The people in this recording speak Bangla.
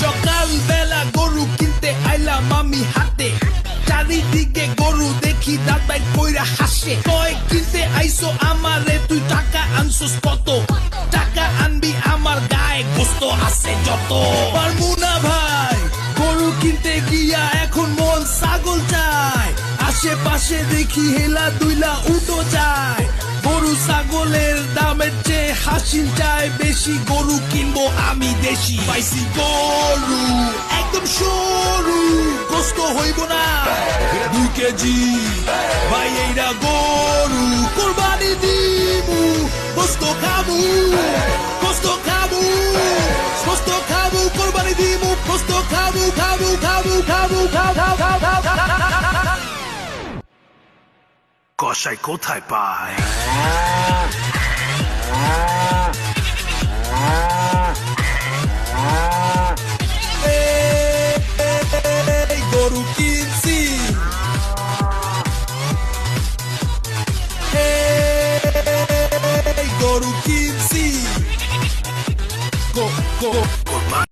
সকাল বেলা গরু কিনতে আইলাম আমি হাতে। চারিদিকে গরু দেখি দাদাই কইরা হাসে। কয়, কিনতে আইসো আমারে, তুই টাকা আনছোস কত? টাকা আনবি আমার গায়ে গোস্ত আছে যত। পারব না ভাই, গরু কিনতে গিয়া এখন মন ছাগল চায়। আশেপাশে দেখি হেলা দুইলা উটো যায় গরু ছাগলের দামের হাসিল বেশি গরু কিনবো আমি দেশি। পাইছি গরু, একদম সরু কষ্ট হইব না। দুই কেজি, ভাই, এইরা গরু, কোরবানি দিমু কষ্ট খাবু কষ্ট খাবু কষ্ট খাবু কোরবানি দিমু কষ্ট খাবু খাবু খাবু খাবু খাবু কষাই কোথায় পায়? Corukipsi. Go, go, go.